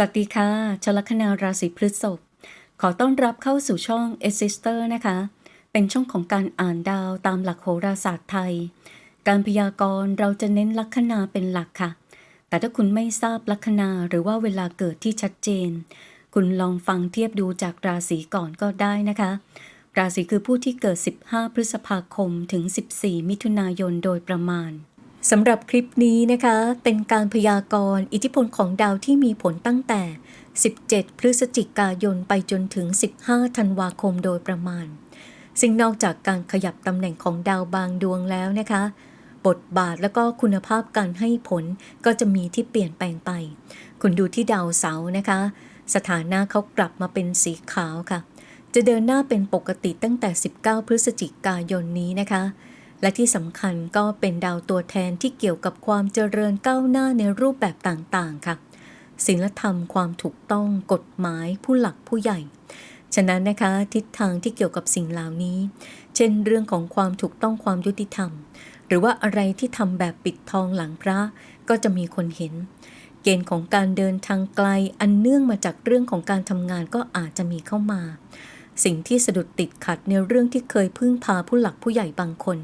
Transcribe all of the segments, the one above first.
สวัสดีค่ะชลคนาราศีพฤษภ ขอต้อนรับเข้าสู่ช่อง e s i s t e r นะคะ เป็นช่องของการอ่านดาวตามหลักโหราศาสตร์ไทย การพยากรณ์เราจะเน้นลัคนาเป็นหลักค่ะ แต่ถ้าคุณไม่ทราบลัคนาหรือว่าเวลาเกิดที่ชัดเจน คุณลองฟังเทียบดูจากราศีก่อนก็ได้นะคะ ราศีคือผู้ที่เกิด 15 พฤษภาคมถึง 14 มิถุนายนโดยประมาณ สำหรับคลิปนี้นะคะ เป็นการพยากรณ์อิทธิพลของดาวที่มีผลตั้งแต่ 17 พฤศจิกายนไปจนถึง 15 ธันวาคมโดยประมาณ ซึ่งนอกจากการขยับตำแหน่งของดาวบางดวงแล้วนะคะ บทบาทแล้วก็คุณภาพการให้ผลก็จะมีที่เปลี่ยนแปลงไป คุณดูที่ดาวเสาร์นะคะ สถานะเขากลับมาเป็นสีขาวค่ะ จะเดินหน้าเป็นปกติตั้งแต่ 19 พฤศจิกายนนี้นะคะ และที่สำคัญก็เป็นดาวตัวแทนที่เกี่ยวกับความเจริญก้าวหน้าในรูปแบบต่างๆ ค่ะศีลธรรมความถูกต้องกฎหมายผู้หลักผู้ใหญ่ ฉะนั้นนะคะทิศทางที่เกี่ยวกับสิ่งเหล่านี้ เช่นเรื่องของความถูกต้องความยุติธรรม หรือว่าอะไรที่ทำแบบปิดทองหลังพระก็จะมีคนเห็น เกณฑ์ของการเดินทางไกลอันเนื่องมาจากเรื่องของการทำงานก็อาจจะมีเข้ามา สิ่งที่สะดุดติดขัดในเรื่องที่เคยพึ่งพาผู้หลักผู้ใหญ่บางคน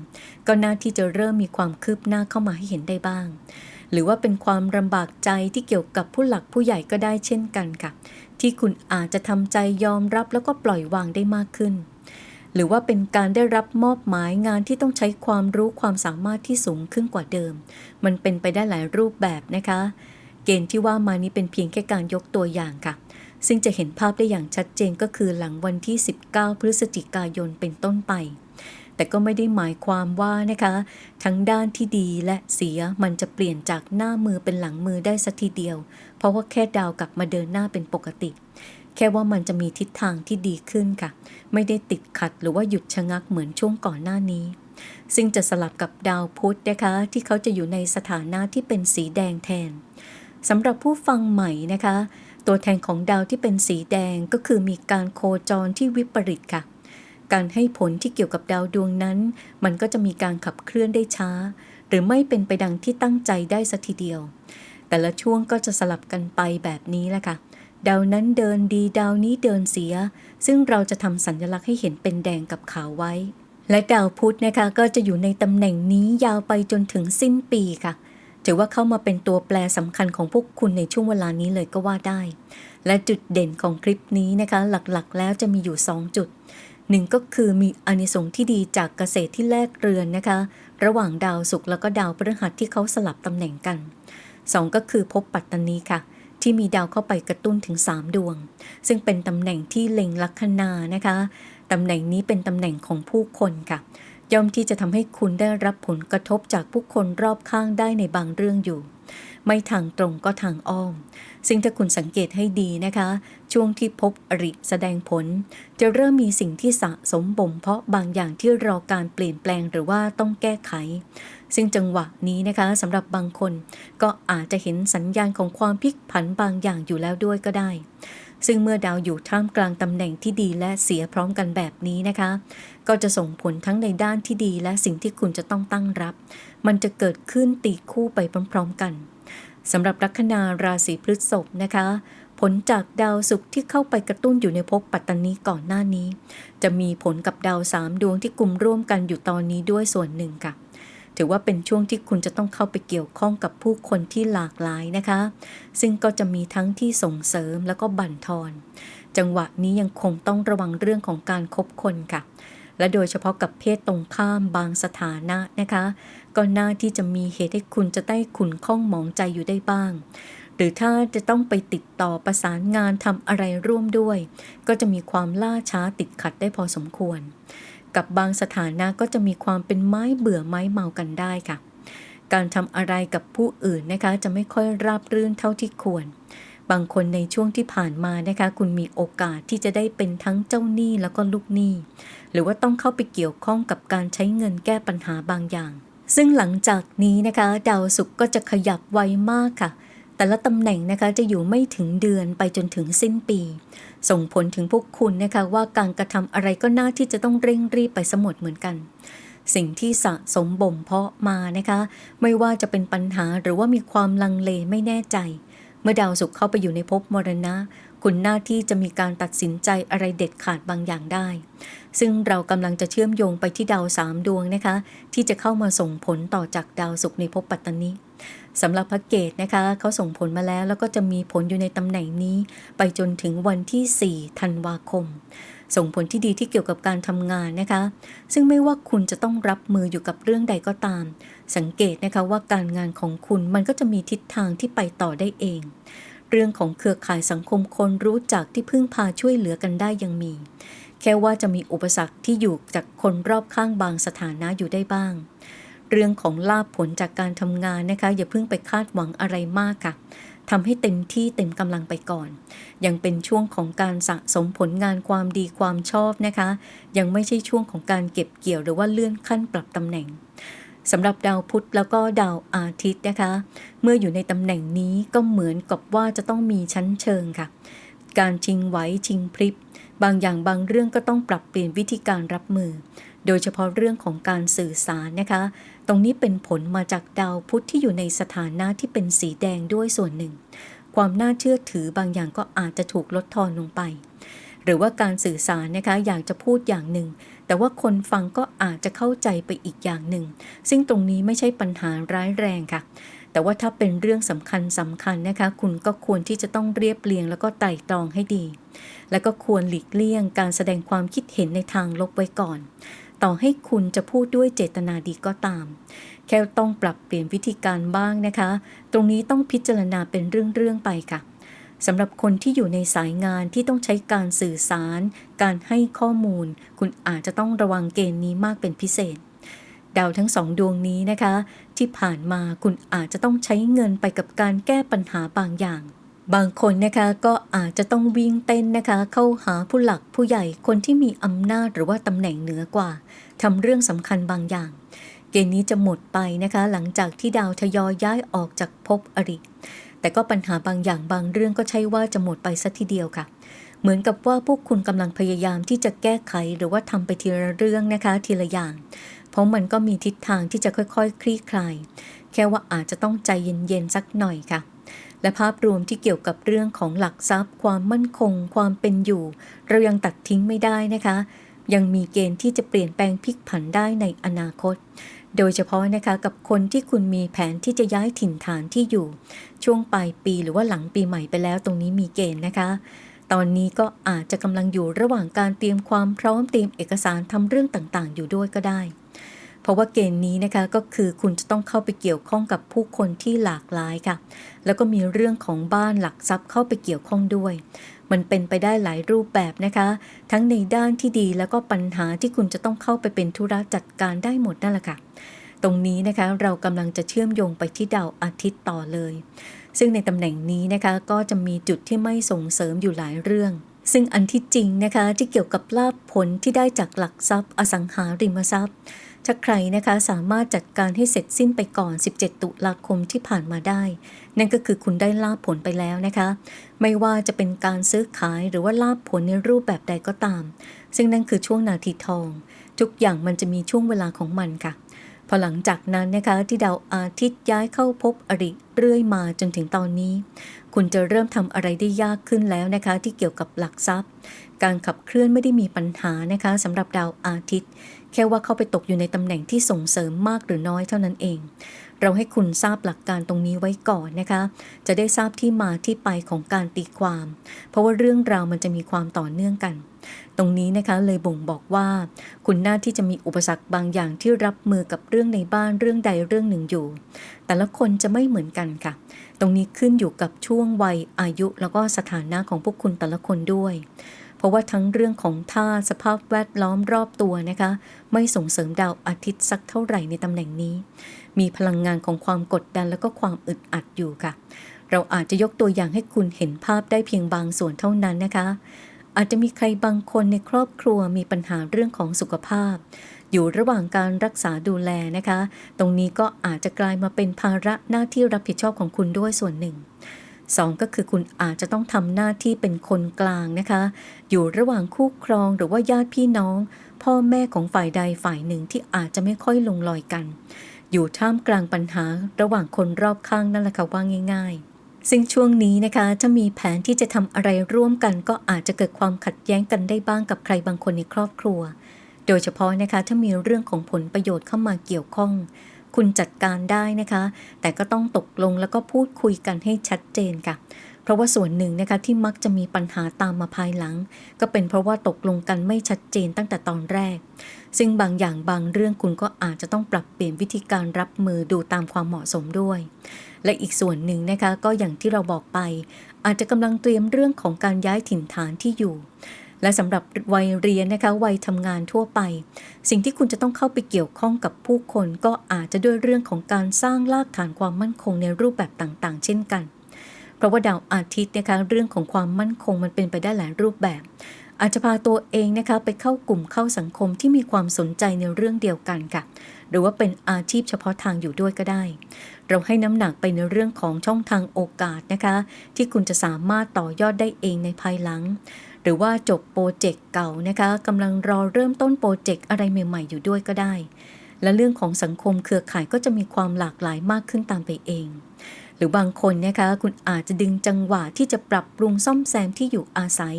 ก็น่าที่จะเริ่มมีความคืบหน้าเข้ามาให้เห็นได้บ้าง หรือว่าเป็นความลำบากใจที่เกี่ยวกับผู้หลักผู้ใหญ่ก็ได้เช่นกันค่ะ ที่คุณอาจจะทำใจยอมรับแล้วก็ปล่อยวางได้มากขึ้น หรือว่าเป็นการได้รับมอบหมายงานที่ต้องใช้ความรู้ความสามารถที่สูงขึ้นกว่าเดิม มันเป็นไปได้หลายรูปแบบนะคะ เกณฑ์ที่ว่ามานี้เป็นเพียงแค่การยกตัวอย่างค่ะ ซึ่งจะเห็นภาพได้อย่างชัดเจนก็คือหลังวันที่ 19 พฤศจิกายนเป็นต้นไป แต่ก็ไม่ได้หมายความว่านะคะ ทั้งด้านที่ดีและเสียมันจะเปลี่ยนจากหน้ามือเป็นหลังมือได้สักทีเดียว เพราะว่าแค่ดาวกลับมาเดินหน้าเป็นปกติ แค่ว่ามันจะมีทิศทางที่ดีขึ้นค่ะ ไม่ได้ติดขัดหรือว่าหยุดชะงักเหมือนช่วงก่อนหน้านี้ซึ่งจะสลับกับดาวพุธนะคะ ที่เขาจะอยู่ในสถานะที่เป็นสีแดงแทนสำหรับผู้ฟังใหม่นะคะ ตัวแทนของดาวที่เป็นสีแดงก็คือมีการโคจรที่วิปริตค่ะ การให้ผลที่เกี่ยวกับดาวดวงนั้น มันก็จะมีการขับเคลื่อนได้ช้า หรือไม่เป็นไปดังที่ตั้งใจได้สัทีเดียว แต่ละช่วงก็จะสลับกันไปแบบนี้แหละค่ะ ดาวนั้นเดินดีดาวนี้เดินเสีย ซึ่งเราจะทำสัญลักษณ์ให้เห็นเป็นแดงกับขาวไว้ และดาวพุธนะคะก็จะอยู่ในตำแหน่งนี้ยาวไปจนถึงสิ้นปีค่ะ ถือว่าเข้ามาเป็นตัวแปรสำคัญของพวกคุณในช่วงเวลานี้เลยก็ว่าได้ และจุดเด่นของคลิปนี้นะคะ หลักๆ แล้วจะมีอยู่ 2 จุดหนึ่งก็คือมีอนิสงส์ที่ดีจากเกษตรที่แลกเรือนนะคะ ระหว่างดาวศุกร์แล้วก็ดาวพฤหัสที่เขาสลับตำแหน่งกัน 2 ก็คือภพปัตตานีค่ะ ที่มีดาวเข้าไปกระตุ้นถึง 3 ดวง ซึ่งเป็นตำแหน่งที่เล็งลัคนานะคะตำแหน่งนี้เป็นตำแหน่งของผู้คนค่ะ ย่อมที่จะทำให้คุณได้รับผลกระทบจากผู้คนรอบข้างได้ในบางเรื่องอยู่ ไม่ทางตรงก็ทางอ้อม ซึ่งถ้าคุณสังเกตให้ดีนะคะ ช่วงที่พบอริแสดงผล จะเริ่มมีสิ่งที่สะสมบ่มเพาะบางอย่างที่รอการเปลี่ยนแปลงหรือว่าต้องแก้ไข ซึ่งจังหวะนี้นะคะสำหรับบางคนก็อาจจะเห็นสัญญาณของความพลิกผันบางอย่างอยู่แล้วด้วยก็ได้ ซึ่งเมื่อดาวอยู่ท่ามกลางตำแหน่งที่ดีและเสียพร้อมกันแบบนี้นะคะ ก็จะส่งผลทั้งในด้านที่ดีและสิ่งที่คุณจะต้องตั้งรับ มันจะเกิดขึ้นตีคู่ไปพร้อม ๆ กันสำหรับลัคนาราศีพฤษภนะคะ ผลจากดาวศุกร์ที่เข้าไปกระตุ้นอยู่ในภพปัตตานีก่อนหน้านี้ จะมีผลกับดาวสามดวงที่กลุ่มร่วมกันอยู่ตอนนี้ด้วยส่วนหนึ่งค่ะ ถือว่าเป็นช่วงที่คุณจะต้องเข้าไปเกี่ยวข้องกับผู้คนที่หลากหลายนะคะ ซึ่งก็จะมีทั้งที่ส่งเสริมแล้วก็บั่นทอน จังหวะนี้ยังคงต้องระวังเรื่องของการคบคนค่ะ และโดยเฉพาะกับเพศตรงข้ามบางสถานะนะคะ ก็น่าที่จะมีเหตุให้คุณจะได้ขุนข้องหมองใจอยู่ได้บ้างหรือถ้าจะต้องไปติดต่อประสานงานทำอะไรร่วมด้วย ก็จะมีความล่าช้าติดขัดได้พอสมควร กับบางสถานะก็จะมีความเป็นไม้เบื่อไม้เมากันได้ค่ะ การทำอะไรกับผู้อื่นนะคะจะไม่ค่อยราบรื่นเท่าที่ควร บางคนในช่วงที่ผ่านมานะคะ คุณมีโอกาสที่จะได้เป็นทั้งเจ้าหนี้แล้วก็ลูกหนี้ หรือว่าต้องเข้าไปเกี่ยวข้องกับการใช้เงินแก้ปัญหาบางอย่าง ซึ่งหลังจากนี้นะคะ ดาวศุกร์ก็จะขยับไวมากค่ะ แต่ละตำแหน่งนะคะจะอยู่ไม่ถึงเดือนไปจนถึงสิ้นปี ส่งผลถึงพวกคุณนะคะว่าการกระทำอะไรก็น่าที่จะต้องเร่งรีบไปสมดเหมือนกัน สิ่งที่สะสมบ่มเพาะมานะคะ ไม่ว่าจะเป็นปัญหาหรือว่ามีความลังเลไม่แน่ใจ เมื่อดาวศุกร์เข้าไปอยู่ในภพมรณะ คุณหน้าที่จะมีการตัดสินใจอะไรเด็ดขาดบางอย่างได้ ซึ่งเรากำลังจะเชื่อมโยงไปที่ดาวสามดวงนะคะ ที่จะเข้ามาส่งผลต่อจากดาวศุกร์ในภพปัตตานี สำหรับพระเกตนะคะเขาส่งผลมาแล้ว แล้วก็จะมีผลอยู่ในตำแหน่งนี้ ไปจนถึงวันที่ 4 ธันวาคม ส่งผลที่ดีที่เกี่ยวกับการทำงานนะคะ ซึ่งไม่ว่าคุณจะต้องรับมืออยู่กับเรื่องใดก็ตาม สังเกตนะคะว่าการงานของคุณมันก็จะมีทิศทางที่ไปต่อได้เอง เรื่องของเครือข่ายสังคมคนรู้จักที่พึ่งพาช่วยเหลือกันได้ยังมี แค่ว่าจะมีอุปสรรคที่อยู่จากคนรอบข้างบางสถานะอยู่ได้บ้าง เรื่องของลาบผลจากการทำงานนะคะ อย่าเพิ่งไปคาดหวังอะไรมากค่ะทำให้เต็มที่เต็มกำลังไปก่อน ยังเป็นช่วงของการสะสมผลงานความดีความชอบนะคะ ยังไม่ใช่ช่วงของการเก็บเกี่ยวหรือว่าเลื่อนขั้นปรับตำแหน่งสำหรับดาวพุธแล้วก็ดาวอาทิตย์นะคะ เมื่ออยู่ในตำแหน่งนี้ก็เหมือนกับว่าจะต้องมีชั้นเชิงค่ะ การชิงไหวชิงพริบบางอย่างบางเรื่องก็ต้องปรับเปลี่ยนวิธีการรับมือ โดยเฉพาะเรื่องของการสื่อสารนะคะ ตรงนี้เป็นผลมาจากดาวพุธที่อยู่ในสถานะที่เป็นสีแดงด้วยส่วนหนึ่ง ความน่าเชื่อถือบางอย่างก็อาจจะถูกลดทอนลงไป หรือว่าการสื่อสารนะคะอยากจะพูดอย่างหนึ่ง แต่ว่าคนฟังก็อาจจะเข้าใจไปอีกอย่างหนึ่ง ซึ่งตรงนี้ไม่ใช่ปัญหาร้ายแรงค่ะแต่ว่าถ้าเป็นเรื่องสำคัญสำคัญนะคะ คุณก็ควรที่จะต้องเรียบเรียงแล้วก็ไต่ตรองให้ดี แล้วก็ควรหลีกเลี่ยงการแสดงความคิดเห็นในทางลบไว้ก่อน ต่อให้คุณจะพูดด้วยเจตนาดีก็ตาม แค่ต้องปรับเปลี่ยนวิธีการบ้างนะคะ ตรงนี้ต้องพิจารณาเป็นเรื่องๆไปค่ะสำหรับคนที่อยู่ในสายงานที่ต้องใช้การสื่อสาร การให้ข้อมูล คุณอาจจะต้องระวังเกณฑ์นี้มากเป็นพิเศษ ดาวทั้งสองดวงนี้นะคะ ที่ผ่านมาคุณอาจจะต้องใช้เงินไปกับการแก้ปัญหาบางอย่าง บางคนนะคะก็อาจจะต้องวิ่งเต้นนะคะ เข้าหาผู้หลักผู้ใหญ่คนที่มีอำนาจหรือว่าตำแหน่งเหนือกว่าทำเรื่องสำคัญบางอย่าง เกณฑ์นี้จะหมดไปนะคะ หลังจากที่ดาวทยอยย้ายออกจากภพอริ แต่ก็ปัญหาบางอย่างบางเรื่องก็ใช่ว่าจะหมดไปสัทีเดียวค่ะ เหมือนกับว่าพวกคุณกำลังพยายามที่จะแก้ไขหรือว่าทำไปทีละเรื่องนะคะ ทีละอย่าง เพราะมันก็มีทิศทางที่จะค่อยๆ คลี่คลาย แค่ว่าอาจจะต้องใจเย็นๆสักหน่อยค่ะ และภาพรวมที่เกี่ยวกับเรื่องของหลักทรัพย์ ความมั่นคง ความเป็นอยู่ เรายังตัดทิ้งไม่ได้นะคะ ยังมีเกณฑ์ที่จะเปลี่ยนแปลงพลิกผันได้ในอนาคต โดยเฉพาะนะคะกับคนที่คุณมีแผนที่จะย้ายถิ่นฐานที่อยู่ ช่วงปลายปีหรือว่าหลังปีใหม่ไปแล้วตรงนี้มีเกณฑ์นะคะตอนนี้ก็อาจจะกำลังอยู่ระหว่างการเตรียมความพร้อมเตรียมเอกสารทำเรื่องต่างๆ อยู่ด้วยก็ได้ เพราะว่าเกณฑ์นี้นะคะก็คือคุณจะต้องเข้าไปเกี่ยวข้องกับผู้คนที่หลากหลายค่ะ แล้วก็มีเรื่องของบ้านหลักทรัพย์เข้าไปเกี่ยวข้องด้วย มันเป็นไปได้หลายรูปแบบนะคะ ทั้งในด้านที่ดีแล้วก็ปัญหาที่คุณจะต้องเข้าไปเป็นธุระจัดการได้หมดนั่นแหละค่ะ ตรงนี้นะคะเรากำลังจะเชื่อมโยงไปที่ดาวอาทิตย์ต่อเลย ซึ่งในตำแหน่งนี้นะคะก็จะมีจุดที่ไม่ส่งเสริมอยู่หลายเรื่องซึ่งอันที่จริงนะคะที่เกี่ยวกับลาภผลที่ได้จากหลักทรัพย์ อสังหาริมทรัพย์ ถ้าใครนะคะสามารถจัดการให้เสร็จสิ้นไปก่อน 17 ตุลาคมที่ผ่านมาได้ นั่นก็คือคุณได้ลาบผลไปแล้วนะคะ ไม่ว่าจะเป็นการซื้อขายหรือว่าลาบผลในรูปแบบใดก็ตาม ซึ่งนั่นคือช่วงนาทีทอง ทุกอย่างมันจะมีช่วงเวลาของมันค่ะ พอหลังจากนั้นนะคะที่ดาวอาทิตย์ย้ายเข้าพบอริเรื่อยมาจนถึงตอนนี้ คุณจะเริ่มทำอะไรได้ยากขึ้นแล้วนะคะ ที่เกี่ยวกับหลักทรัพย์ การขับเคลื่อนไม่ได้มีปัญหานะคะสำหรับดาวอาทิตย์ แค่ว่าเข้าไปตกอยู่ในตำแหน่งที่ส่งเสริมมากหรือน้อยเท่านั้นเอง เราให้คุณทราบหลักการตรงนี้ไว้ก่อนนะคะ จะได้ทราบที่มาที่ไปของการตีความ เพราะว่าเรื่องราวมันจะมีความต่อเนื่องกัน ตรงนี้นะคะเลยบ่งบอกว่า คุณน่าที่จะมีอุปสรรคบางอย่างที่รับมือกับเรื่องในบ้านเรื่องใดเรื่องหนึ่งอยู่ แต่ละคนจะไม่เหมือนกันค่ะ ตรงนี้ขึ้นอยู่กับช่วงวัยอายุแล้วก็สถานะของพวกคุณแต่ละคนด้วย เพราะว่าทั้งเรื่องของท่าสภาพแวดล้อมรอบตัวนะคะ ไม่ส่งเสริมดาวอาทิตย์สักเท่าไหร่ในตำแหน่งนี้ มีพลังงานของความกดดันแล้วก็ความอึดอัดอยู่ค่ะ เราอาจจะยกตัวอย่างให้คุณเห็นภาพได้เพียงบางส่วนเท่านั้นนะคะ อาจจะมีใครบางคนในครอบครัวมีปัญหาเรื่องของสุขภาพ อยู่ระหว่างการรักษาดูแลนะคะ ตรงนี้ก็อาจจะกลายมาเป็นภาระหน้าที่รับผิดชอบของคุณด้วยส่วนหนึ่งสองก็คือคุณอาจจะต้องทำหน้าที่เป็นคนกลางนะคะ อยู่ระหว่างคู่ครองหรือว่าญาติพี่น้อง พ่อแม่ของฝ่ายใดฝ่ายหนึ่งที่อาจจะไม่ค่อยลงรอยกัน อยู่ท่ามกลางปัญหาระหว่างคนรอบข้างนั่นแหละค่ะว่าง่าย ๆ ซึ่งช่วงนี้นะคะถ้ามีแผนที่จะทำอะไรร่วมกันก็อาจจะเกิดความขัดแย้งกันได้บ้างกับใครบางคนในครอบครัว โดยเฉพาะนะคะถ้ามีเรื่องของผลประโยชน์เข้ามาเกี่ยวข้อง คุณจัดการได้นะคะ แต่ก็ต้องตกลงแล้วก็พูดคุยกันให้ชัดเจนค่ะ เพราะว่าส่วนหนึ่งนะคะที่มักจะมีปัญหาตามมาภายหลัง ก็เป็นเพราะว่าตกลงกันไม่ชัดเจนตั้งแต่ตอนแรก ซึ่งบางอย่างบางเรื่องคุณก็อาจจะต้องปรับเปลี่ยนวิธีการรับมือดูตามความเหมาะสมด้วย และอีกส่วนหนึ่งนะคะก็อย่างที่เราบอกไป อาจจะกำลังเตรียมเรื่องของการย้ายถิ่นฐานที่อยู่และสำหรับวัยเรียนนะคะวัยทำงานทั่วไป สิ่งที่คุณจะต้องเข้าไปเกี่ยวข้องกับผู้คนก็อาจจะด้วยเรื่องของการสร้างรากฐานความมั่นคงในรูปแบบต่างๆ เช่นกัน ราะว่าดาวอาทิตย์นะคะเรื่องของความมั่นคงมันเป็นไปได้หลายรูปแบบ อาจจะพาตัวเองนะคะไปเข้ากลุ่มเข้าสังคมที่มีความสนใจในเรื่องเดียวกันค่ะ หรือว่าเป็นอาชีพเฉพาะทางอยู่ด้วยก็ได้ เราให้น้ำหนักไปในเรื่องของช่องทางโอกาสนะคะ ที่คุณจะสามารถต่อยอดได้เองในภายหลัง หรือว่าจบโปรเจกต์เก่านะคะกำลังรอเริ่มต้นโปรเจกต์อะไรใหม่ ๆ อยู่ด้วยก็ได้และเรื่องของสังคมเครือข่ายก็จะมีความหลากหลายมากขึ้นตามไปเอง หรือบางคนนะคะคุณอาจจะดึงจังหวะที่จะปรับปรุงซ่อมแซมที่อยู่อาศัย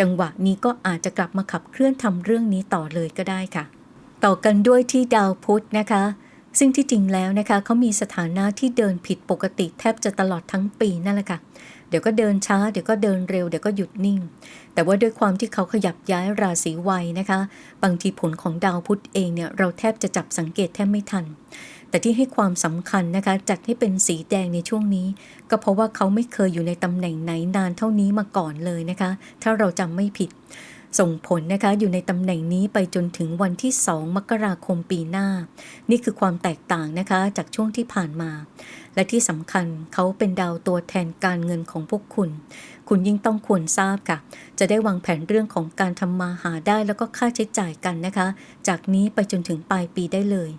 จังหวะนี้ก็อาจจะกลับมาขับเคลื่อนทำเรื่องนี้ต่อเลยก็ได้ค่ะ ต่อกันด้วยที่ดาวพุธนะคะ ซึ่งที่จริงแล้วนะคะเขามีสถานะที่เดินผิดปกติแทบจะตลอดทั้งปีนั่นแหละค่ะเดี๋ยวก็เดินช้า เดี๋ยวก็เดินเร็ว เดี๋ยวก็หยุดนิ่ง แต่ว่าด้วยความที่เขาขยับย้ายราศีวัยนะคะ บางทีผลของดาวพุธเองเนี่ยเราแทบจะจับสังเกตแทบไม่ทัน แต่ที่ให้ความสำคัญนะคะจัดให้เป็นสีแดงในช่วงนี้ ก็เพราะว่าเขาไม่เคยอยู่ในตำแหน่งไหนนานเท่านี้มาก่อนเลยนะคะ ถ้าเราจำไม่ผิด ส่งผลนะคะอยู่ในตำแหน่งนี้ไปจนถึงวันที่ 2 มกราคมปีหน้า นี่คือความแตกต่างนะคะจากช่วงที่ผ่านมา และที่สำคัญเขาเป็นดาวตัวแทนการเงินของพวกคุณ คุณยิ่งต้องควรทราบค่ะ จะได้วางแผนเรื่องของการทำมาหาได้แล้วก็ค่าใช้จ่ายกันนะคะ จากนี้ไปจนถึงปลายปีได้เลย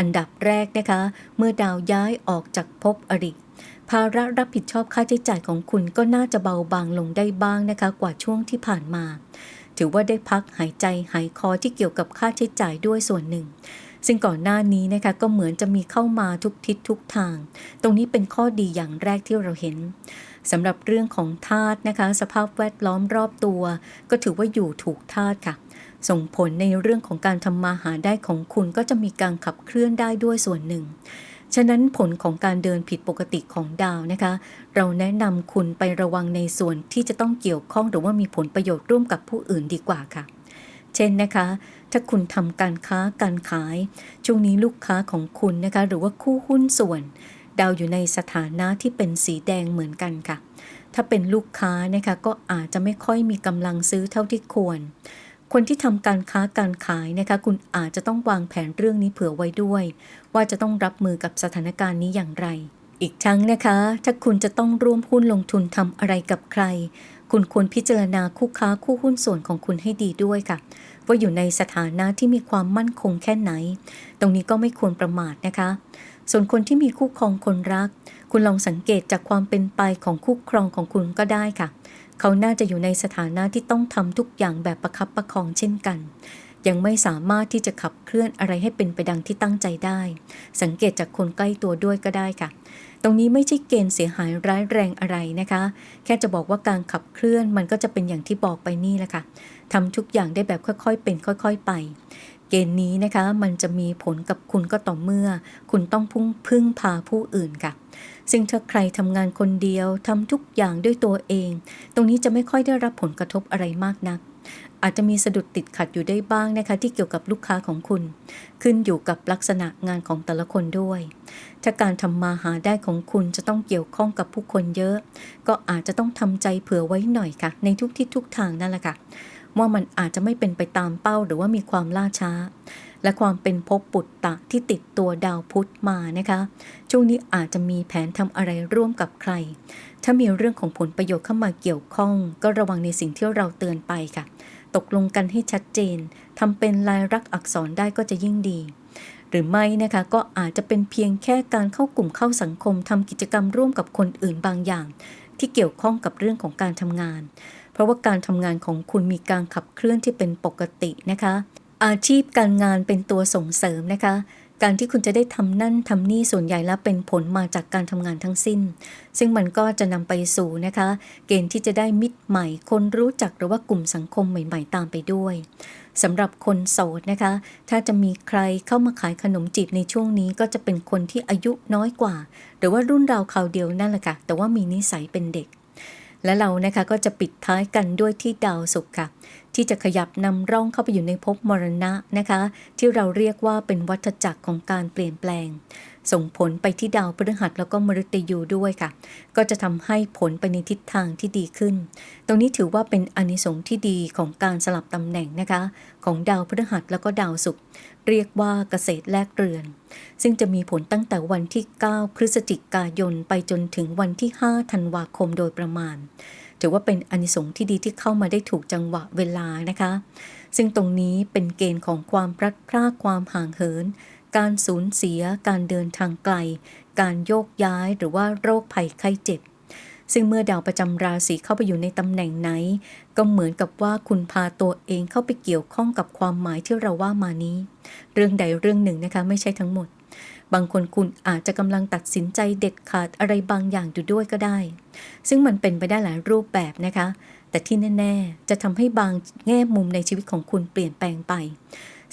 อันดับแรกนะคะ เมื่อดาวย้ายออกจากภพอริภาระรับผิดชอบค่าใช้จ่ายของคุณก็น่าจะเบาบางลงได้บ้างนะคะ กว่าช่วงที่ผ่านมา ถือว่าได้พักหายใจหายคอที่เกี่ยวกับค่าใช้จ่ายด้วยส่วนหนึ่ง ซึ่งก่อนหน้านี้นะคะก็เหมือนจะมีเข้ามาทุกทิศทุกทาง ตรงนี้เป็นข้อดีอย่างแรกที่เราเห็น สำหรับเรื่องของธาตุนะคะ สภาพแวดล้อมรอบตัว ก็ถือว่าอยู่ถูกธาตุค่ะ ส่งผลในเรื่องของการทำมาหาได้ของคุณก็จะมีการขับเคลื่อนได้ด้วยส่วนหนึ่ง ฉะนั้นผลของการเดินผิดปกติของดาวนะคะ เราแนะนำคุณไประวังในส่วนที่จะต้องเกี่ยวข้องหรือว่ามีผลประโยชน์ร่วมกับผู้อื่นดีกว่าค่ะเช่นนะคะ ถ้าคุณทำการค้าการขาย ช่วงนี้ลูกค้าของคุณนะคะ หรือว่าคู่หุ้นส่วน ดาวอยู่ในสถานะที่เป็นสีแดงเหมือนกันค่ะ ถ้าเป็นลูกค้านะคะก็อาจจะไม่ค่อยมีกำลังซื้อเท่าที่ควร คนที่ทำการค้าการขายนะคะ คุณอาจจะต้องวางแผนเรื่องนี้เผื่อไว้ด้วย ว่าจะต้องรับมือกับสถานการณ์นี้อย่างไร อีกทั้งนะคะ ถ้าคุณจะต้องร่วมหุ้นลงทุนทำอะไรกับใคร คุณควรพิจารณาคู่ค้าคู่หุ้นส่วนของคุณให้ดีด้วยค่ะว่าอยู่ในสถานะที่มีความมั่นคงแค่ไหน ตรงนี้ก็ไม่ควรประมาทนะคะ ส่วนคนที่มีคู่ครองคนรัก คุณลองสังเกตจากความเป็นไปของคู่ครองของคุณก็ได้ค่ะ เขาน่าจะอยู่ในสถานะที่ต้องทำทุกอย่างแบบประคับประคองเช่นกัน ยังไม่สามารถที่จะขับเคลื่อนอะไรให้เป็นไปดังที่ตั้งใจได้ สังเกตจากคนใกล้ตัวด้วยก็ได้ค่ะ ตรงนี้ไม่ใช่เกณฑ์เสียหายร้ายแรงอะไรนะคะ แค่จะบอกว่าการขับเคลื่อนมันก็จะเป็นอย่างที่บอกไปนี่แหละค่ะทำทุกอย่างได้แบบค่อยๆ เป็นค่อย ๆ ไป เกณฑ์นี้นะคะมันจะมีผลกับคุณก็ต่อเมื่อ คุณต้องพุ่งพึ่งพาผู้อื่นค่ะ ซึ่งถ้าใครทำงานคนเดียวทำทุกอย่างด้วยตัวเอง ตรงนี้จะไม่ค่อยได้รับผลกระทบอะไรมากนัก อาจจะมีสะดุดติดขัดอยู่ได้บ้างนะคะ ที่เกี่ยวกับลูกค้าของคุณ ขึ้นอยู่กับลักษณะงานของแต่ละคนด้วย ถ้าการทำมาหาได้ของคุณจะต้องเกี่ยวข้องกับผู้คนเยอะ ก็อาจจะต้องทำใจเผื่อไว้หน่อยค่ะ ในทุกทิศทุกทางนั่นแหละค่ะ ว่ามันอาจจะไม่เป็นไปตามเป้าหรือว่ามีความล่าช้า และความเป็นภพปุตตะที่ติดตัวดาวพุธมานะคะ ช่วงนี้อาจจะมีแผนทำอะไรร่วมกับใคร ถ้ามีเรื่องของผลประโยชน์เข้ามาเกี่ยวข้อง ก็ระวังในสิ่งที่เราเตือนไปค่ะ ตกลงกันให้ชัดเจนทำเป็นลายลักษณ์อักษรได้ก็จะยิ่งดีหรือไม่นะคะก็อาจจะเป็นเพียงแค่การเข้ากลุ่มเข้าสังคมทำกิจกรรมร่วมกับคนอื่นบางอย่าง ที่เกี่ยวข้องกับเรื่องของการทำงาน เพราะว่าการทำงานของคุณมีการขับเคลื่อนที่เป็นปกตินะคะ อาชีพการงานเป็นตัวส่งเสริมนะคะ การที่คุณจะได้ทำนั่นทำนี่ส่วนใหญ่แล้วเป็นผลมาจากการทำงานทั้งสิ้น ซึ่งมันก็จะนำไปสู่นะคะ เกณฑ์ที่จะได้มิตรใหม่ คนรู้จักหรือว่ากลุ่มสังคมใหม่ ๆ ตามไปด้วยสำหรับคนโสดนะคะ ถ้าจะมีใครเข้ามาขายขนมจีบในช่วงนี้ก็จะเป็นคนที่อายุน้อยกว่า หรือว่ารุ่นราวคราวเดียวนั่นแหละค่ะ แต่ว่ามีนิสัยเป็นเด็ก และเรานะคะก็จะปิดท้ายกันด้วยที่ดาวศุกร์ค่ะ ที่จะขยับนำร่องเข้าไปอยู่ในภพมรณะนะคะ ที่เราเรียกว่าเป็นวัฏจักรของการเปลี่ยนแปลง ส่งผลไปที่ดาวพฤหัสแล้วก็มฤตยูด้วยค่ะ ก็จะทำให้ผลไปในทิศทางที่ดีขึ้น ตรงนี้ถือว่าเป็นอนิสงส์ที่ดีของการสลับตำแหน่งนะคะ ของดาวพฤหัสแล้วก็ดาวศุกร์เรียกว่าเกษตรแลกเรือน ซึ่งจะมีผลตั้งแต่วันที่ 9 พฤศจิกายนไปจนถึงวันที่ 5 ธันวาคมโดยประมาณ ถือว่าเป็นอนิสงส์ที่ดีที่เข้ามาได้ถูกจังหวะเวลานะคะ ซึ่งตรงนี้เป็นเกณฑ์ของความพลัดพรากความห่างเหิน การสูญเสีย การเดินทางไกล การโยกย้ายหรือว่าโรคภัยไข้เจ็บ ซึ่งเมื่อดาวประจำราศีเข้าไปอยู่ในตำแหน่งไหน ก็เหมือนกับว่าคุณพาตัวเองเข้าไปเกี่ยวข้องกับความหมายที่เราว่ามานี้ เรื่องใดเรื่องหนึ่งนะคะไม่ใช่ทั้งหมด บางคนคุณอาจจะกำลังตัดสินใจเด็ดขาดอะไรบางอย่างอยู่ด้วยก็ได้ ซึ่งมันเป็นไปได้หลายรูปแบบนะคะแต่ที่แน่ ๆ จะทำให้บางแง่มุมในชีวิตของคุณเปลี่ยนแปลงไป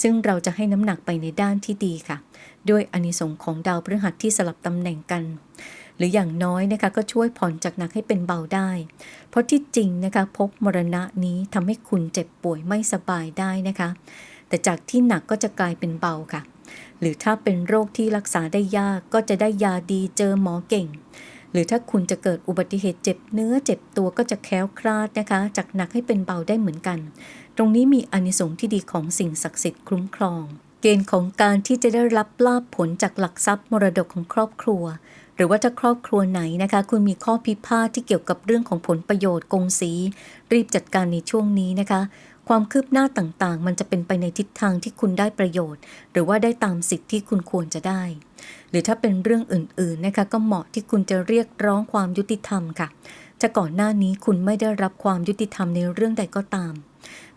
ซึ่งเราจะให้น้ำหนักไปในด้านที่ดีค่ะ ด้วยอนิสงส์ของดาวพฤหัสที่สลับตำแหน่งกัน หรืออย่างน้อยนะคะก็ช่วยผ่อนจากหนักให้เป็นเบาได้ เพราะที่จริงนะคะพบมรณะนี้ทำให้คุณเจ็บป่วยไม่สบายได้นะคะ แต่จากที่หนักก็จะกลายเป็นเบาค่ะ หรือถ้าเป็นโรคที่รักษาได้ยากก็จะได้ยาดีเจอหมอเก่งหรือถ้าคุณจะเกิดอุบัติเหตุเจ็บเนื้อเจ็บตัวก็จะแคล้วคลาดนะคะ จากหนักให้เป็นเบาได้เหมือนกัน ตรงนี้มีอนิสงส์ที่ดีของสิ่งศักดิ์สิทธิ์คุ้มครอง เกณฑ์ของการที่จะได้รับลาภผลจากหลักทรัพย์มรดกของครอบครัว หรือว่าถ้าครอบครัวไหนนะคะ คุณมีข้อพิพาทที่เกี่ยวกับเรื่องของผลประโยชน์กงสี รีบจัดการในช่วงนี้นะคะ ความคืบหน้าต่างๆ มันจะเป็นไปในทิศทางที่คุณได้ประโยชน์ หรือว่าได้ตามสิทธิ์ที่คุณควรจะได้ หรือถ้าเป็นเรื่องอื่นๆนะคะ ก็เหมาะที่คุณจะเรียกร้องความยุติธรรมค่ะจะก่อนหน้านี้คุณไม่ได้รับความยุติธรรมในเรื่องใดก็ตาม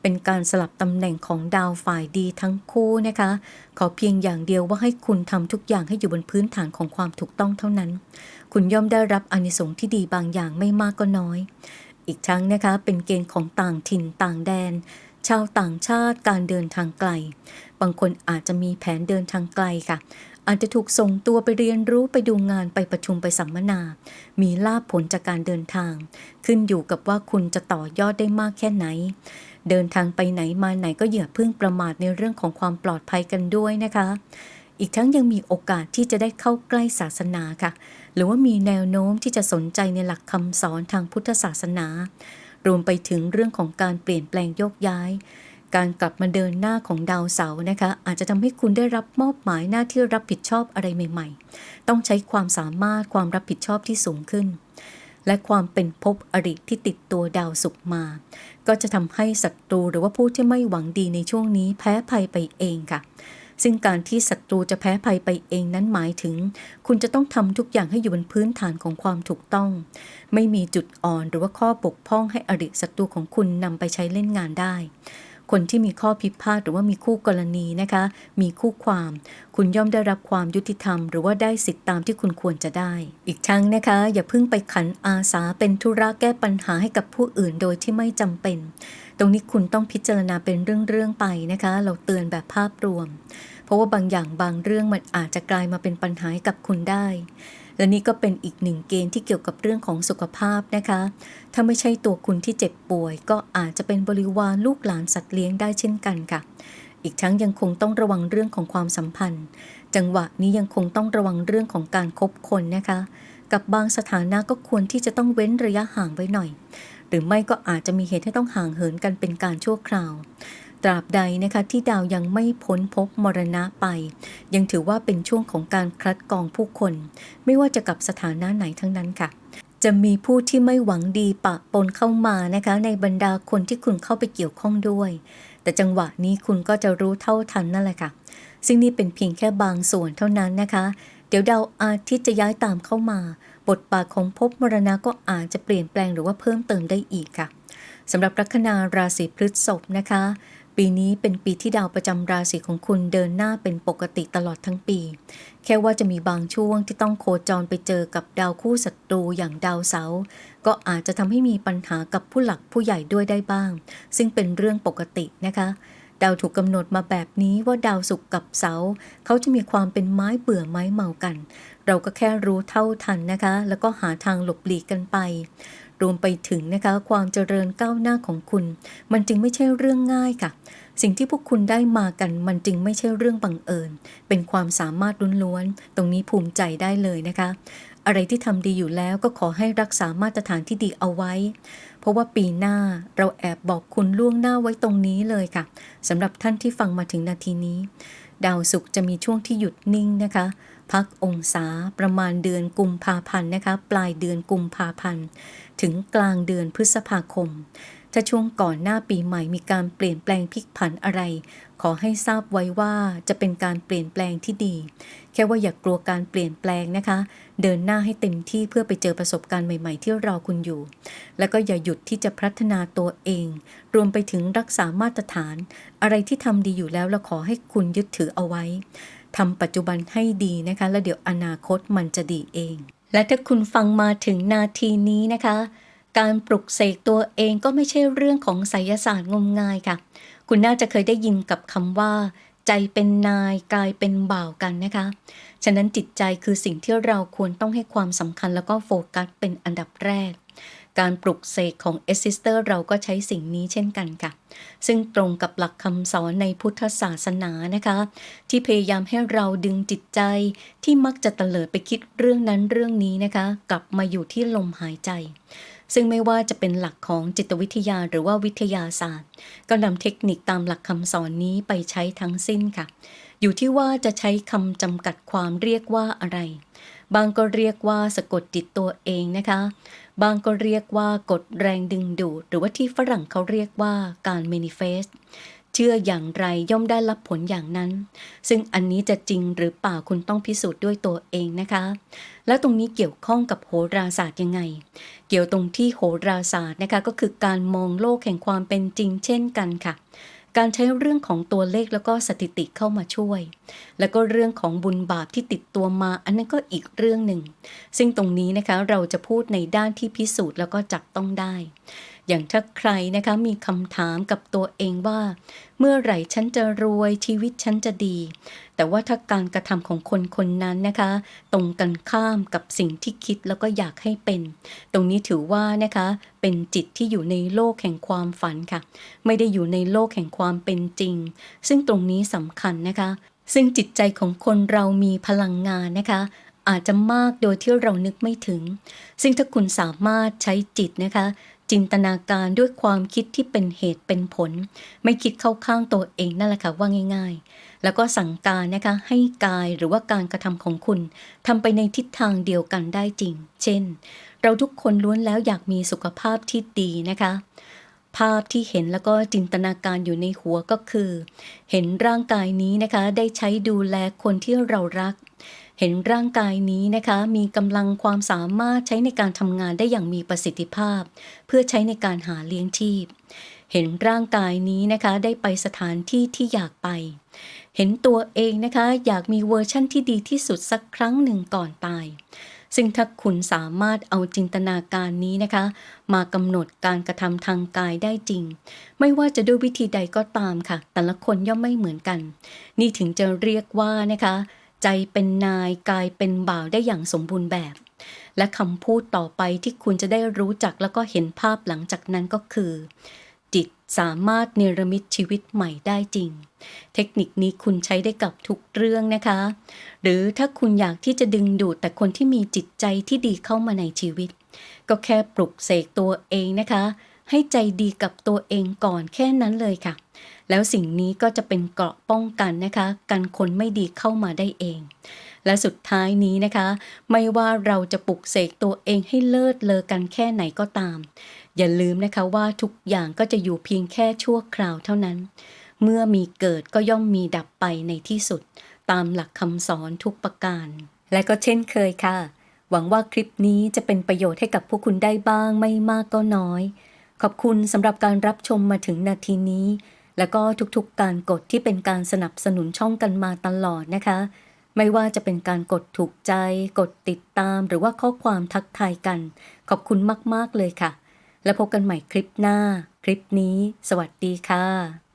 เป็นการสลับตำแหน่งของดาวฝ่ายดีทั้งคู่นะคะ ขอเพียงอย่างเดียวว่าให้คุณทำทุกอย่างให้อยู่บนพื้นฐานของความถูกต้องเท่านั้น คุณย่อมได้รับอนิสงส์ที่ดีบางอย่างไม่มากก็น้อย อีกทั้งนะคะเป็นเกณฑ์ของต่างถิ่นต่างแดน ชาวต่างชาติการเดินทางไกล บางคนอาจจะมีแผนเดินทางไกลค่ะอาจจะถูกส่งตัวไปเรียนรู้ไปดูงานไปประชุมไปสัมมนา มีลาภผลจากการเดินทาง ขึ้นอยู่กับว่าคุณจะต่อยอดได้มากแค่ไหน เดินทางไปไหนมาไหนก็อย่าเพิ่งประมาทในเรื่องของความปลอดภัยกันด้วยนะคะ อีกทั้งยังมีโอกาสที่จะได้เข้าใกล้ศาสนาค่ะ หรือว่ามีแนวโน้มที่จะสนใจในหลักคำสอนทางพุทธศาสนา รวมไปถึงเรื่องของการเปลี่ยนแปลงโยกย้ายการกลับมาเดินหน้าของดาวเสาร์นะคะ อาจจะทำให้คุณได้รับมอบหมายหน้าที่รับผิดชอบอะไรใหม่ ๆ ต้องใช้ความสามารถความรับผิดชอบที่สูงขึ้น และความเป็นภพอริที่ติดตัวดาวศุกมา ก็จะทำให้ศัตรูหรือว่าผู้ที่ไม่หวังดีในช่วงนี้แพ้ภัยไปเองค่ะ ซึ่งการที่ศัตรูจะแพ้ภัยไปเองนั้นหมายถึง คุณจะต้องทำทุกอย่างให้อยู่บนพื้นฐานของความถูกต้อง ไม่มีจุดอ่อนหรือว่าข้อบกพร่องให้อริศัตรูของคุณนำไปใช้เล่นงานได้ คนที่มีข้อพิพาทหรือว่ามีคู่กรณีนะคะ มีคู่ความ คุณย่อมได้รับความยุติธรรม หรือว่าได้สิทธิตามที่คุณควรจะได้ อีกทั้งนะคะ อย่าเพิ่งไปขันอาสาเป็นธุระแก้ปัญหาให้กับผู้อื่นโดยที่ไม่จำเป็น ตรงนี้คุณต้องพิจารณาเป็นเรื่องๆไปนะคะ เราเตือนแบบภาพรวม เพราะว่าบางอย่างบางเรื่องมันอาจจะกลายมาเป็นปัญหาให้กับคุณได้ และนี่ก็เป็นอีกหนึ่งเกณฑ์ที่เกี่ยวกับเรื่องของสุขภาพนะคะ ถ้าไม่ใช่ตัวคุณที่เจ็บป่วย ก็อาจจะเป็นบริวารลูกหลานสัตว์เลี้ยงได้เช่นกันค่ะ อีกทั้งยังคงต้องระวังเรื่องของความสัมพันธ์ จังหวะนี้ยังคงต้องระวังเรื่องของการคบคนนะคะ กับบางสถานะก็ควรที่จะต้องเว้นระยะห่างไว้หน่อย หรือไม่ก็อาจจะมีเหตุให้ต้องห่างเหินกันเป็นการชั่วคราว ตราบใดนะคะที่ดาวยังไม่พ้นภพมรณะไป ยังถือว่าเป็นช่วงของการคัดกรองผู้คน ไม่ว่าจะกับสถานะไหนทั้งนั้นค่ะ จะมีผู้ที่ไม่หวังดีปะปนเข้ามานะคะ ในบรรดาคนที่คุณเข้าไปเกี่ยวข้องด้วย แต่จังหวะนี้คุณก็จะรู้เท่าทันนั่นแหละค่ะ ซึ่งนี่เป็นเพียงแค่บางส่วนเท่านั้นนะคะ เดี๋ยวดาวอาทิตย์จะย้ายตามเข้ามา บทบาทของภพมรณะก็อาจจะเปลี่ยนแปลงหรือว่าเพิ่มเติมได้อีกค่ะสำหรับลัคนาราศีพฤษภนะคะ ปีนี้เป็นปีที่ดาวประจำราศีของคุณเดินหน้าเป็นปกติตลอดทั้งปี แค่ว่าจะมีบางช่วงที่ต้องโคจรไปเจอกับดาวคู่ศัตรูอย่างดาวเสาร์ก็อาจจะทำให้มีปัญหากับผู้หลักผู้ใหญ่ด้วยได้บ้าง ซึ่งเป็นเรื่องปกตินะคะดาวถูกกำหนดมาแบบนี้ว่าดาวศุกร์กับเสาร์เขาจะมีความเป็นไม้เบื่อไม้เมากัน เราก็แค่รู้เท่าทันนะคะ แล้วก็หาทางหลบหลีกกันไป รวมไปถึงนะคะความเจริญก้าวหน้าของคุณ มันจึงไม่ใช่เรื่องง่ายค่ะ สิ่งที่พวกคุณได้มากันมันจึงไม่ใช่เรื่องบังเอิญ เป็นความสามารถล้วนๆตรงนี้ภูมิใจได้เลยนะคะ อะไรที่ทำดีอยู่แล้วก็ขอให้รักษามาตรฐานที่ดีเอาไว้ เพราะว่าปีหน้าเราแอบบอกคุณล่วงหน้าไว้ตรงนี้เลยค่ะสำหรับท่านที่ฟังมาถึงนาทีนี้ ดาวศุกร์จะมีช่วงที่หยุดนิ่งนะคะพักองศาประมาณเดือนกุมภาพันธ์นะคะ ปลายเดือนกุมภาพันธ์ ถึงกลางเดือนพฤษภาคม ถ้าช่วงก่อนหน้าปีใหม่มีการเปลี่ยนแปลงพลิกผันอะไร ขอให้ทราบไว้ว่าจะเป็นการเปลี่ยนแปลงที่ดี แค่ว่าอย่ากกลัวการเปลี่ยนแปลงนะคะ เดินหน้าให้เต็มที่เพื่อไปเจอประสบการณ์ใหม่ๆ ที่รอคุณอยู่ แล้วก็อย่าหยุดที่จะพัฒนาตัวเอง รวมไปถึงรักษามาตรฐาน อะไรที่ทำดีอยู่แล้วเราขอให้คุณยึดถือเอาไว้ทำปัจจุบันให้ดีนะคะ แล้วเดี๋ยวอนาคตมันจะดีเอง และถ้าคุณฟังมาถึงนาทีนี้นะคะ การปลุกเสกตัวเองก็ไม่ใช่เรื่องของไสยศาสตร์งมงายค่ะ คุณน่าจะเคยได้ยินกับคำว่า ใจเป็นนายกายเป็นบ่าวกันนะคะ ฉะนั้นจิตใจคือสิ่งที่เราควรต้องให้ความสำคัญแล้วก็โฟกัสเป็นอันดับแรก การปลุกเสกของเอสซิสเตอร์เราก็ใช้สิ่งนี้เช่นกันค่ะ ซึ่งตรงกับหลักคำสอนในพุทธศาสนานะคะ ที่พยายามให้เราดึงจิตใจที่มักจะเตลิดไปคิดเรื่องนั้นเรื่องนี้นะคะ กลับมาอยู่ที่ลมหายใจซึ่งไม่ว่าจะเป็นหลักของจิตวิทยาหรือว่าวิทยาศาสตร์ ก็นำเทคนิคตามหลักคำสอนนี้ไปใช้ทั้งสิ้นค่ะ อยู่ที่ว่าจะใช้คำจำกัดความเรียกว่าอะไร บางก็เรียกว่าสะกดจิตตัวเองนะคะ บางก็เรียกว่ากดแรงดึงดูด หรือว่าที่ฝรั่งเขาเรียกว่าการ manifest เชื่ออย่างไรย่อมได้รับผลอย่างนั้น ซึ่งอันนี้จะจริงหรือเปล่าคุณต้องพิสูจน์ด้วยตัวเองนะคะ แล้วตรงนี้เกี่ยวข้องกับโหราศาสตร์ยังไง เกี่ยวตรงที่โหราศาสตร์นะคะก็คือการมองโลกแห่งความเป็นจริงเช่นกันค่ะ การใช้เรื่องของตัวเลขแล้วก็สถิติเข้ามาช่วย แล้วก็เรื่องของบุญบาปที่ติดตัวมา อันนั้นก็อีกเรื่องหนึ่ง ซึ่งตรงนี้นะคะเราจะพูดในด้านที่พิสูจน์แล้วก็จับต้องได้อย่างถ้าใครนะคะมีคำถามกับตัวเองว่า เมื่อไหร่ฉันจะรวยชีวิตฉันจะดี แต่ว่าถ้าการกระทำของคนคนนั้นนะคะ ตรงกันข้ามกับสิ่งที่คิดแล้วก็อยากให้เป็น ตรงนี้ถือว่านะคะเป็นจิตที่อยู่ในโลกแห่งความฝันค่ะ ไม่ได้อยู่ในโลกแห่งความเป็นจริง ซึ่งตรงนี้สำคัญนะคะ ซึ่งจิตใจของคนเรามีพลังงานนะคะอาจจะมากโดยที่เรานึกไม่ถึง ซึ่งถ้าคุณสามารถใช้จิตนะคะ จินตนาการด้วยความคิดที่เป็นเหตุเป็นผล ไม่คิดเข้าข้างตัวเองนั่นแหละค่ะว่าง่าย ๆ แล้วก็สั่งการนะคะให้กายหรือว่าการกระทำของคุณทำไปในทิศทางเดียวกันได้จริง เช่น เราทุกคนล้วนแล้วอยากมีสุขภาพที่ดีนะคะภาพที่เห็นแล้วก็จินตนาการอยู่ในหัวก็คือ เห็นร่างกายนี้นะคะ ได้ใช้ดูแลคนที่เรารัก เห็นร่างกายนี้นะคะ มีกำลังความสามารถใช้ในการทำงานได้อย่างมีประสิทธิภาพ เพื่อใช้ในการหาเลี้ยงชีพ เห็นร่างกายนี้นะคะได้ไปสถานที่ที่อยากไป เห็นตัวเองนะคะ อยากมีเวอร์ชั่นที่ดีที่สุดสักครั้งหนึ่งก่อนตายซึ่งถ้าคุณสามารถเอาจินตนาการนี้นะคะ มากำหนดการกระทำทางกายได้จริง ไม่ว่าจะด้วยวิธีใดก็ตามค่ะ แต่ละคนย่อมไม่เหมือนกัน นี่ถึงจะเรียกว่านะคะ ใจเป็นนายกายเป็นบ่าวได้อย่างสมบูรณ์แบบ และคำพูดต่อไปที่คุณจะได้รู้จักแล้วก็เห็นภาพหลังจากนั้นก็คือ จิตสามารถเนรมิตชีวิตใหม่ได้จริง เทคนิคนี้คุณใช้ได้กับทุกเรื่องนะคะ หรือถ้าคุณอยากที่จะดึงดูดแต่คนที่มีจิตใจที่ดีเข้ามาในชีวิต ก็แค่ปลุกเสกตัวเองนะคะ ให้ใจดีกับตัวเองก่อนแค่นั้นเลยค่ะ แล้วสิ่งนี้ก็จะเป็นเกราะป้องกันนะคะกันคนไม่ดีเข้ามาได้เอง และสุดท้ายนี้นะคะ ไม่ว่าเราจะปลุกเสกตัวเองให้เลิศเลอกันแค่ไหนก็ตาม อย่าลืมนะคะว่าทุกอย่างก็จะอยู่เพียงแค่ชั่วคราวเท่านั้น เมื่อมีเกิดก็ย่อมมีดับไปในที่สุด ตามหลักคำสอนทุกประการ และก็เช่นเคยค่ะหวังว่าคลิปนี้จะเป็นประโยชน์ให้กับผู้คุณได้บ้างไม่มากก็น้อย ขอบคุณสำหรับการรับชมมาถึงนาทีนี้ แล้วก็ทุกๆการกดที่เป็นการสนับสนุนช่องกันมาตลอดนะคะ ไม่ว่าจะเป็นการกดถูกใจ กดติดตามหรือว่าข้อความทักทายกัน ขอบคุณมากๆเลยค่ะ และพบกันใหม่คลิปหน้า คลิปนี้ สวัสดีค่ะ